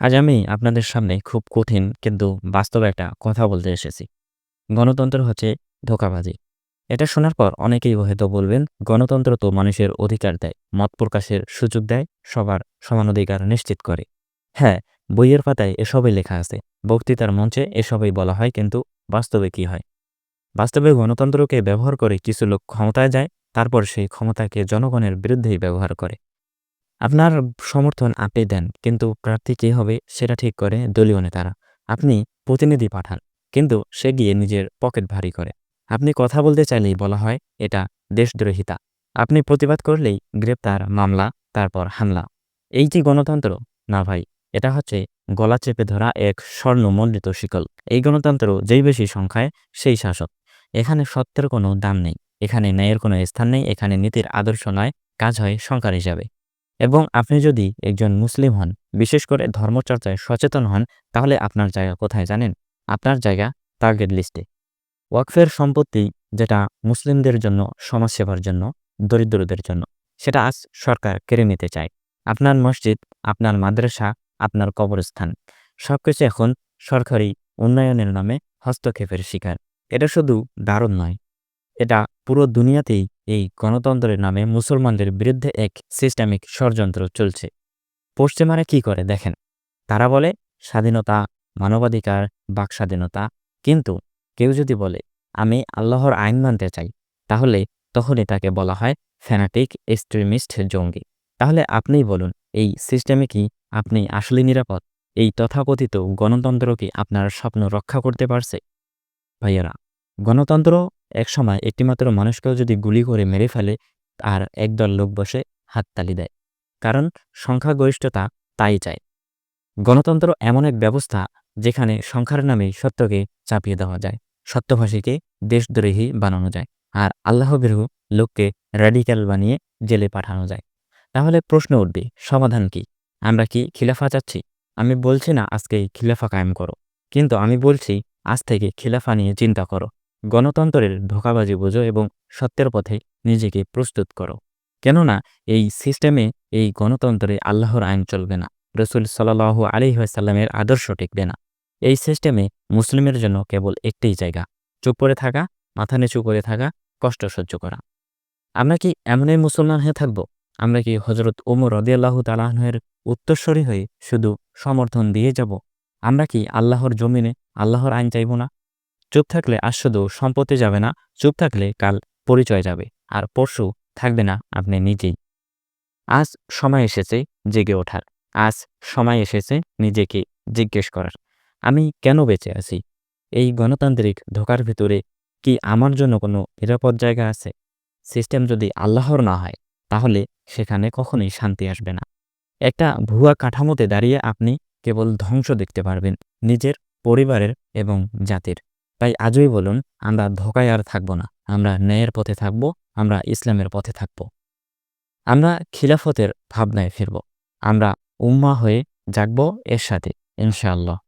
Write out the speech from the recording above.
আজ আমি আপনাদের সামনে খুব কঠিন কিন্তু বাস্তব একটা কথা বলতে এসেছি। গণতন্ত্র হচ্ছে ধোকাবাজি। এটা শোনার পর অনেকেই হয়তো বলবেন, গণতন্ত্র তো মানুষের অধিকার দেয়, মত প্রকাশের সুযোগ দেয়, সবার সমান অধিকার নিশ্চিত করে। হ্যাঁ বইয়ের পাতায় এসবই লেখা আছে, বক্তৃতার মঞ্চে এসবই বলা হয় কিন্তু বাস্তবে কি হয়? বাস্তবে গণতন্ত্রকে ব্যবহার করে কিছু লোক ক্ষমতায় যায়, তারপর সেই ক্ষমতাকে জনগণের বিরুদ্ধেই ব্যবহার করে। আপনার সমর্থন আপনি দেন, কিন্তু প্রার্থী কে হবে সেটা ঠিক করে দলীয় নেতারা। আপনি প্রতিনিধি পাঠান, কিন্তু সে গিয়ে নিজের পকেট ভারী করে। আপনি কথা বলতে চাইলেই বলা হয় এটা দেশদ্রোহিতা। আপনি প্রতিবাদ করলেই গ্রেপ্তার মামলা, তারপর হামলা। এই যে গণতন্ত্র, না ভাই, এটা হচ্ছে গলা চেপে ধরা এক স্বর্ণমণ্ডিত শিকল। এই গণতন্ত্র যেই বেশি সংখ্যায়, সেই শাসক। এখানে সত্যের কোনো দাম নেই, এখানে ন্যায়ের কোনো স্থান নেই, এখানে নীতির আদর্শ নয়, কাজ হয় সংখ্যার হিসাবে। এবং আপনি যদি একজন মুসলিম হন, বিশেষ করে ধর্মচর্চায় সচেতন হন, তাহলে আপনার জায়গা কোথায় জানেন? আপনার জায়গা টার্গেট লিস্টে ওয়াকফের সম্পত্তি যেটা মুসলিমদের জন্য, সমাজসেবার জন্য, দরিদ্রদের জন্য, সেটা আজ সরকার কেড়ে নিতে চায়। আপনার মসজিদ, আপনার মাদ্রাসা, আপনার কবরস্থান, সবকিছু এখন সরকারি উন্নয়নের নামে হস্তক্ষেপের শিকার। এটা শুধু দারুণ নয়, এটা পুরো দুনিয়াতেই এই গণতন্ত্রের নামে মুসলমানদের বিরুদ্ধে এক সিস্টেমিক ষড়যন্ত্র চলছে। পশ্চিমারা কি করে দেখেন? তারা বলে, স্বাধীনতা, মানবাধিকার, বাক স্বাধীনতা। কিন্তু কেউ যদি বলে, আমি আল্লাহর আইন মানতে চাই তাহলে তখনই তাকে বলা হয় ফ্যানাটিক এক্সট্রিমিস্ট জঙ্গি। তাহলে আপনিই বলুন, এই সিস্টেমে কি আপনি আসলে নিরাপদ? এই তথাকথিত গণতন্ত্র কি আপনার স্বপ্ন রক্ষা করতে পারছে? ভাইয়েরা, গণতন্ত্র একসময় একটিমাত্র মানুষকেও যদি গুলি করে মেরে ফেলে, আর একদল লোক বসে হাততালি দেয়। কারণ সংখ্যাগরিষ্ঠতা তাই চায়। গণতন্ত্র এমন এক ব্যবস্থা যেখানে সংখ্যার নামে সত্যকে চাপিয়ে দেওয়া যায়, সত্যভাষীকে দেশদ্রোহী বানানো যায়, আর আল্লাহ বিরহু লোককে র্যাডিক্যাল বানিয়ে জেলে পাঠানো যায়। তাহলে প্রশ্ন উঠবে, সমাধান কি? আমরা কি খিলাফা চাচ্ছি? আমি বলছি না আজকেই খিলাফা কায়েম করো, কিন্তু আমি বলছি আজ থেকে খিলাফা নিয়ে চিন্তা করো। গণতন্ত্রের ধোকাবাজি বোঝো এবং সত্যের পথে নিজেকে প্রস্তুত করো। কেননা এই সিস্টেমে এই গণতন্ত্রে আল্লাহর আইন চলবে না, রসুল সাল্লাহ আলিহাসাল্লামের আদর্শ টিকবে না। এই সিস্টেমে মুসলিমের জন্য কেবল একটাই জায়গা, চুপ করে থাকা, মাথা নিচু করে থাকা, কষ্ট সহ্য করা। আমরা কি এমনই মুসলমান হয়ে থাকব? আমরা কি হজরত ওমর রদিয়াল্লাহ তালাহের উত্তরস্বরী হয়ে শুধু সমর্থন দিয়ে যাব? আমরা কি আল্লাহর জমিনে আল্লাহর আইন চাইব না? চুপ থাকলে আজ শুধু সম্পত্তি যাবে না, চুপ থাকলে কাল পরিচয় যাবে, আর পরশু থাকবে না আপনি নিজেই। আজ সময় এসেছে জেগে ওঠার, আজ সময় এসেছে নিজেকে জিজ্ঞেস করার, আমি কেন বেঁচে আছি? এই গণতান্ত্রিক ধোকার ভিতরে কি আমার জন্য কোনো নিরাপদ জায়গা আছে? সিস্টেম যদি আল্লাহর না হয়, তাহলে সেখানে কখনোই শান্তি আসবে না। একটা ভুয়া কাঠামোতে দাঁড়িয়ে আপনি কেবল ধ্বংস দেখতে পারবেন নিজের, পরিবারের এবং জাতির। তাই আজই বলুন, আমরা ধোকায় আর থাকব না। আমরা ন্যায়ের পথে থাকব, আমরা ইসলামের পথে থাকব। আমরা খিলাফতের ভাবনায় ফিরব। আমরা উম্মা হয়ে জাগব এর সাথে ইনশাআল্লাহ।